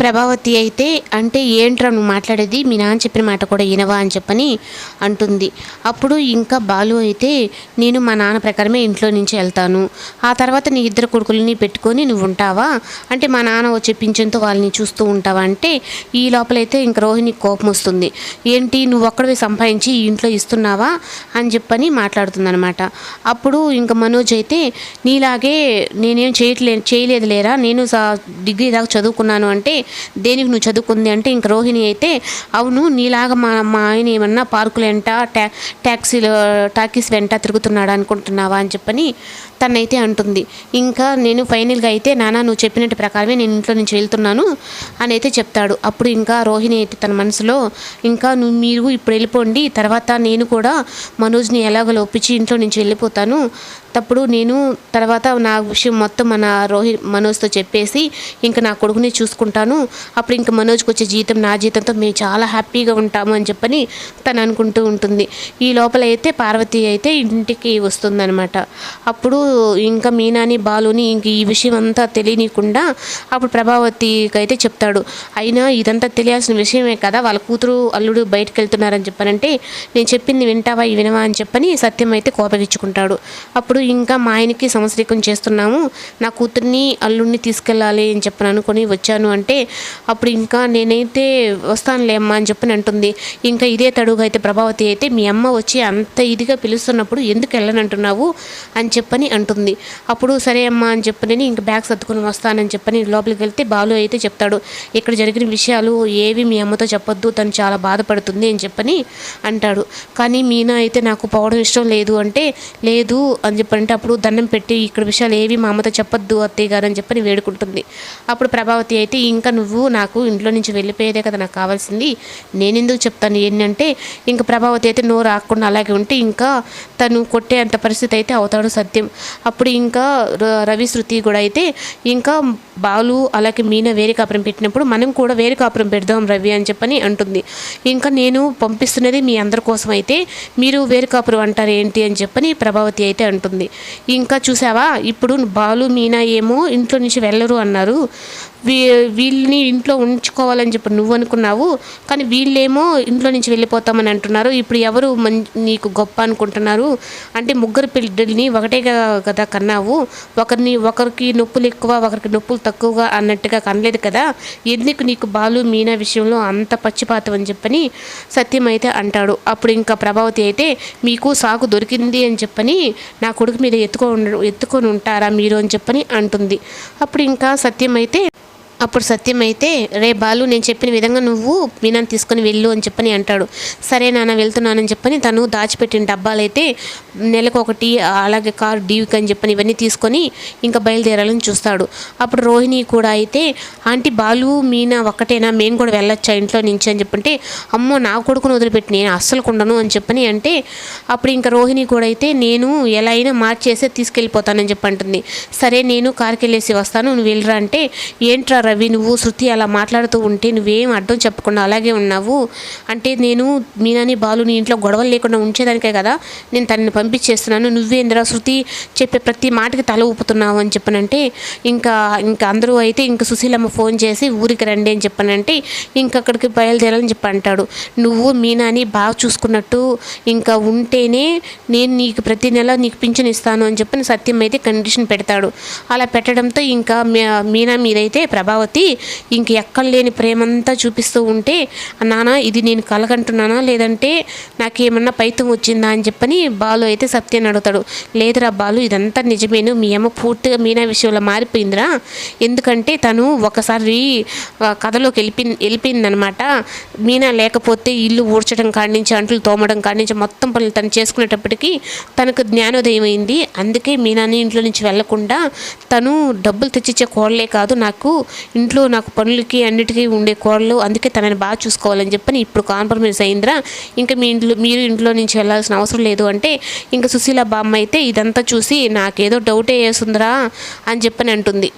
ప్రభావతి అయితే అంటే ఏంట్రా నువ్వు మాట్లాడేది? మీ నాన్న చెప్పిన మాట కూడా వినవా అని చెప్పని అంటుంది. అప్పుడు ఇంకా బాలు అయితే నేను మా నాన్న ప్రకారమే ఇంట్లో నుంచి వెళ్తాను. ఆ తర్వాత నీ ఇద్దరు కొడుకులని పెట్టుకొని నువ్వు ఉంటావా? అంటే మా నాన్న వచ్చే పింఛన్తో వాళ్ళని చూస్తూ ఉంటావా అంటే ఈ లోపలైతే ఇంక రోహిణి కోపం వస్తుంది. ఏంటి నువ్వు ఒక్కడివి సంపాదించి ఈ ఇంట్లో ఇస్తున్నావా? అని చెప్పని మాట్లాడుతుందనమాట అప్పుడు ఇంకా మనోజ్ అయితే నీలాగే నేనేం చేయట్లే చేయలేదు లేరా నేను డిగ్రీ దాకా చదువుకున్నాను అంటే దేనికి నువ్వు చదువుకుంది అంటే ఇంక రోహిణి అయితే అవును నీలాగా మా మా ఆయన ఏమన్నా పార్కులు వెంట ట్యా ట్యాక్సీలు టాకీస్ వెంట తిరుగుతున్నాడు అనుకుంటున్నావా అని చెప్పని తనైతే అంటుంది. ఇంకా నేను ఫైనల్గా అయితే నానా నువ్వు చెప్పినట్టు ప్రకారమే నేను ఇంట్లో నుంచి వెళ్తున్నాను అని అయితే చెప్తాడు. అప్పుడు ఇంకా రోహిణి అయితే తన మనసులో ఇంకా నువ్వు మీరు ఇప్పుడు వెళ్ళిపోండి తర్వాత నేను కూడా మనోజ్ని ఎలాగో ఒప్పించి ఇంట్లో నుంచి వెళ్ళిపోతాను. తప్పుడు నేను తర్వాత నా విషయం మొత్తం మన రోహి మనోజ్తో చెప్పేసి ఇంకా నా కొడుకుని చూసుకుంటాను అప్పుడు ఇంకా మనోజ్కి వచ్చే జీతం నా జీతంతో మేము చాలా హ్యాపీగా ఉంటాము అని చెప్పని తను అనుకుంటూ ఉంటుంది. ఈ లోపల అయితే పార్వతి అయితే ఇంటికి వస్తుందనమాట అప్పుడు ఇంకా మీనాని బాలుని ఇంక ఈ విషయం అంతా తెలియనీయకుండా అప్పుడు ప్రభావతికి అయితే చెప్తాడు. అయినా ఇదంతా తెలియాల్సిన విషయమే కదా వాళ్ళ కూతురు అల్లుడు బయటకు వెళ్తున్నారని చెప్పానంటే నేను చెప్పింది వింటావా ఈ వినవా అని చెప్పని సత్యం అయితే కోపగించుకుంటాడు. అప్పుడు ఇంకా మా ఆయనకి సంవత్సరీకం చేస్తున్నాము నా కూతుర్ని అల్లుడిని తీసుకెళ్ళాలి అని చెప్పని అనుకొని వచ్చాను అంటే అప్పుడు ఇంకా నేనైతే వస్తానులే అమ్మ అని చెప్పి అంటుంది. ఇంకా ఇదే తడుగా అయితే ప్రభావతి అయితే మీ అమ్మ వచ్చి అంత ఇదిగా పిలుస్తున్నప్పుడు ఎందుకు వెళ్ళనంటున్నావు? అని చెప్పని అంటుంది. అప్పుడు సరే అమ్మా అని చెప్పని ఇంకా బ్యాగ్ సర్దుకుని వస్తానని చెప్పని లోపలికి వెళ్తే బాలు అయితే చెప్తాడు. ఇక్కడ జరిగిన విషయాలు ఏవి మీ అమ్మతో చెప్పొద్దు తను చాలా బాధపడుతుంది అని చెప్పని అంటాడు. కానీ మీనా అయితే నాకు పోవడం ఇష్టం లేదు అంటే లేదు అని చెప్పంటే అప్పుడు దండం పెట్టి ఇక్కడ విషయాలు ఏవి మా అమ్మతో చెప్పొద్దు అత్తయ్య గారు అని చెప్పని వేడుకుంటుంది. అప్పుడు ప్రభావతి అయితే ఇంకా నువ్వు నాకు ఇంట్లో నుంచి వెళ్ళిపోయేదే కదా నాకు కావాల్సింది. నేను ఎందుకు చెప్తాను? ఏంటంటే ఇంకా ప్రభావతి అయితే నోరు రాకుండా అలాగే ఉంటే ఇంకా తను కొట్టే అంత పరిస్థితి అయితే అవుతాడు సత్యం. అప్పుడు ఇంకా ర- రవి శృతి కూడా అయితే ఇంకా బాలు అలాగే మీన వేరే కాపురం పెట్టినప్పుడు మనం కూడా వేరే కాపురం పెడదాం రవి అని చెప్పని అంటుంది. ఇంకా నేను పంపిస్తున్నది మీ అందరి కోసం అయితే మీరు వేరే కాపురం అంటారు ఏంటి అని చెప్పని ప్రభావతి అయితే అంటుంది. ఇంకా చూసావా? ఇప్పుడు బాలు మీనా ఏమో ఇంట్లో నుంచి వెళ్ళరు అన్నారు. వీ వీళ్ళని ఇంట్లో ఉంచుకోవాలని చెప్పి నువ్వు అనుకున్నావు. కానీ వీళ్ళేమో ఇంట్లో నుంచి వెళ్ళిపోతామని అంటున్నారు. ఇప్పుడు ఎవరు మన్ నీకు గొప్ప అనుకుంటున్నారు? అంటే ముగ్గురు పిల్లల్ని ఒకటే కదా కన్నావు. ఒకరిని ఒకరికి నొప్పులు ఎక్కువ ఒకరికి నొప్పులు తక్కువగా అన్నట్టుగా కనలేదు కదా? ఎందుకు నీకు బాలు మీనా విషయంలో అంత పచ్చిపాతం అని చెప్పని సత్యం అయితే అంటాడు. అప్పుడు ఇంకా ప్రభావతి అయితే మీకు సాకు దొరికింది అని చెప్పని నా కొడుకు మీద ఎత్తుకో ఎత్తుకొని ఉంటారా మీరు? అని చెప్పని అంటుంది. అప్పుడు ఇంకా సత్యం అయితే అప్పుడు సత్యం అయితే రే బాలు నేను చెప్పిన విధంగా నువ్వు మీనాన్ని తీసుకొని వెళ్ళు అని చెప్పని అంటాడు. సరే నాన్న వెళ్తున్నానని చెప్పని తను దాచిపెట్టిన డబ్బాలు అయితే నెలకు ఒకటి అలాగే కార్ డీవిక్ అని చెప్పని ఇవన్నీ తీసుకొని ఇంకా బయలుదేరాలని చూస్తాడు. అప్పుడు రోహిణి కూడా అయితే ఆంటీ బాలు మీనా ఒక్కటేనా? మేము కూడా వెళ్ళొచ్చా ఇంట్లో నుంచి? అని చెప్పంటే అమ్మో నా కొడుకును వదిలిపెట్టి నేను అస్సలు ఉండను అని చెప్పని అంటే అప్పుడు ఇంకా రోహిణి కూడా అయితే నేను ఎలా అయినా మార్చేసే తీసుకెళ్ళిపోతానని చెప్పి అంటుంది. సరే నేను కార్కి వెళ్ళేసి వస్తాను నువ్వు వెళ్ళరా అంటే ఏంట్రా రవి నువ్వు శృతి అలా మాట్లాడుతూ ఉంటే నువ్వేం అడ్డం చెప్పకుండా అలాగే ఉన్నావు? అంటే నేను మీనాని బాలుని ఇంట్లో గొడవలు లేకుండా ఉంచేదానికే కదా? నేను తనని పంపించేస్తున్నాను. నువ్వేంద్రా శృతి చెప్పే ప్రతి మాటకి తల ఊపుతున్నావు అని చెప్పనంటే ఇంకా ఇంకా అందరూ అయితే ఇంకా సుశీలమ్మ ఫోన్ చేసి ఊరికి రండి అని చెప్పనంటే ఇంక అక్కడికి బయలుదేరాలని చెప్పి అంటాడు నువ్వు మీనాని బాగా చూసుకున్నట్టు ఇంకా ఉంటేనే నేను నీకు ప్రతి నెల నీకు పింఛన్ ఇస్తాను అని చెప్పని సత్యం అయితే కండిషన్ పెడతాడు. అలా పెట్టడంతో ఇంకా మీనా మీదైతే ప్రభావతి ఇంక ఎక్కడ లేని ప్రేమంతా చూపిస్తూ ఉంటే నాన్న ఇది నేను కలగంటున్నానా? లేదంటే నాకేమన్నా పైతం వచ్చిందా? అని చెప్పని బాలు అయితే సత్యాన్ని అడుగుతాడు. లేదురా బాలు ఇదంతా నిజమేను. మీ అమ్మ పూర్తిగా మీనా విషయంలో మారిపోయిందిరా. ఎందుకంటే తను ఒకసారి కథలోకి వెళ్ళి వెళ్ళిపోయిందనమాట. మీనా లేకపోతే ఇల్లు ఊడ్చడం కాడి నుంచి అంట్లు తోమడం కాడి నుంచి మొత్తం పనులు తను చేసుకునేటప్పటికీ తనకు జ్ఞానోదయం అయింది. అందుకే మీనాని ఇంట్లో నుంచి వెళ్ళకుండా తను డబ్బులు తెచ్చిచ్చే కోడలే కాదు నాకు. ఇంట్లో నాకు పనులకి అన్నిటికీ ఉండే కోడలు అందుకే తనని బాగా చూసుకోవాలని చెప్పని ఇప్పుడు కాంప్రమైజ్ అయిందిరా. ఇంకా మీ ఇంట్లో మీరు ఇంట్లో నుంచి వెళ్ళాల్సిన అవసరం లేదు అంటే ఇంకా సుశీల బామ్మ అయితే ఇదంతా చూసి నాకేదో డౌటే వేస్తుందిరా అని చెప్పని అంటుంది.